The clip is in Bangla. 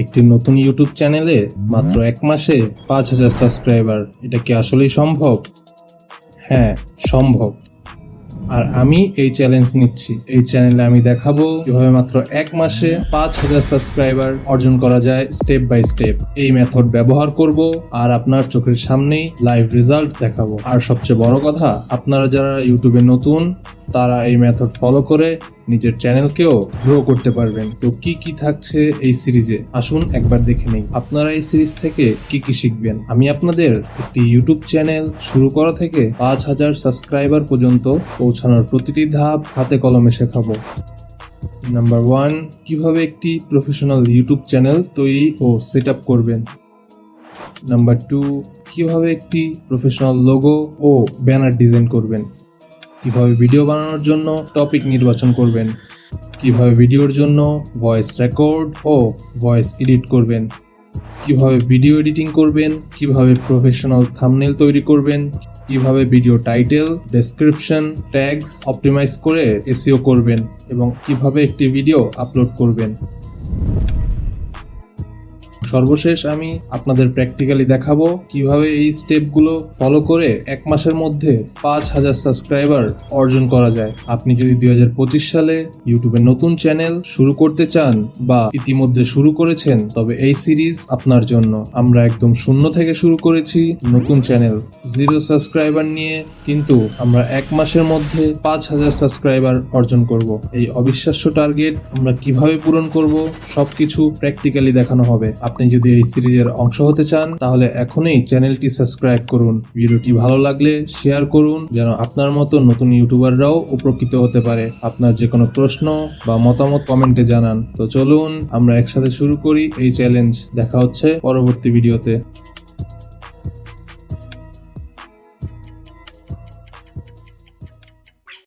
একটি নতুন ইউটিউব চ্যানেলে মাত্র এক মাসে পাঁচ হাজার সাবস্ক্রাইবার এটা কি আসলেই সম্ভব? হ্যাঁ সম্ভব। আর আমি এই চ্যালেঞ্জ নিচ্ছি। এই চ্যানেলে আমি দেখাবো কীভাবে মাত্র এক মাসে পাঁচ হাজার সাবস্ক্রাইবার অর্জন করা যায় স্টেপ বাই স্টেপ এই মেথড ব্যবহার করব আর আপনার চোখের সামনেই লাইভ রেজাল্ট দেখাবো। আর সবচেয়ে বড় কথা আপনারা যারা ইউটিউবে নতুন তারা এই মেথড ফলো করে নিজের চ্যানেলকেও গ্রো করতে পারবেন। তো কি কি থাকছে এই সিরিজে আসুন একবার দেখে নেই। আপনারা এই সিরিজ থেকে কি কি শিখবেন? আমি আপনাদের একটি ইউটিউব চ্যানেল শুরু করা থেকে পাঁচ হাজার সাবস্ক্রাইবার পর্যন্ত পৌঁছানোর প্রতিটি ধাপ হাতে কলমে শেখাবো। নাম্বার ওয়ান কীভাবে একটি প্রফেশনাল ইউটিউব চ্যানেল তৈরি ও সেট করবেন? নাম্বার টু কীভাবে একটি প্রফেশনাল লোগো ও ব্যানার ডিজাইন করবেন? কীভাবে ভিডিও বানানোর জন্য টপিক নির্বাচন করবেন, কীভাবে ভিডিওর জন্য ভয়েস রেকর্ড ও ভয়েস এডিট করবেন, কীভাবে ভিডিও এডিটিং করবেন, কীভাবে প্রফেশনাল থামনেল তৈরি করবেন, কীভাবে video title description tags optimize করে এসইও করবেন এবং কীভাবে একটি ভিডিও আপলোড করবেন। সর্বশেষ আমি আপনাদের প্র্যাকটিক্যালি দেখাবো কীভাবে এই স্টেপগুলো ফলো করে এক মাসের মধ্যে পাঁচ হাজার সাবস্ক্রাইবার অর্জন করা যায়। আপনি যদি দুই হাজার পঁচিশ সালে ইউটিউবে নতুন চ্যানেল শুরু করতে চান বা ইতিমধ্যে শুরু করেছেন, তবে এই সিরিজ আপনার জন্য। আমরা একদম শূন্য থেকে শুরু করেছি নতুন চ্যানেল জিরো সাবস্ক্রাইবার নিয়ে কিন্তু আমরা এক মাসের মধ্যে পাঁচ হাজার সাবস্ক্রাইবার অর্জন করব। এই অবিশ্বাস্য টার্গেট আমরা কীভাবে পূরণ করব, সবকিছু প্র্যাকটিক্যালি দেখানো হবে। আপনি যদি এই সিরিজের অংশ হতে চান, তাহলে এখনই চ্যানেলটি সাবস্ক্রাইব করুন। ভিডিওটি ভালো লাগলে শেয়ার করুন, যেন আপনার মতো নতুন ইউটিউবাররাও উপকৃত হতে পারে। আপনার যে কোনো প্রশ্ন বা মতামত কমেন্টে জানান। তো চলুন, আমরা একসাথে শুরু করি এই চ্যালেঞ্জ। দেখা হচ্ছে পরবর্তী ভিডিওতে।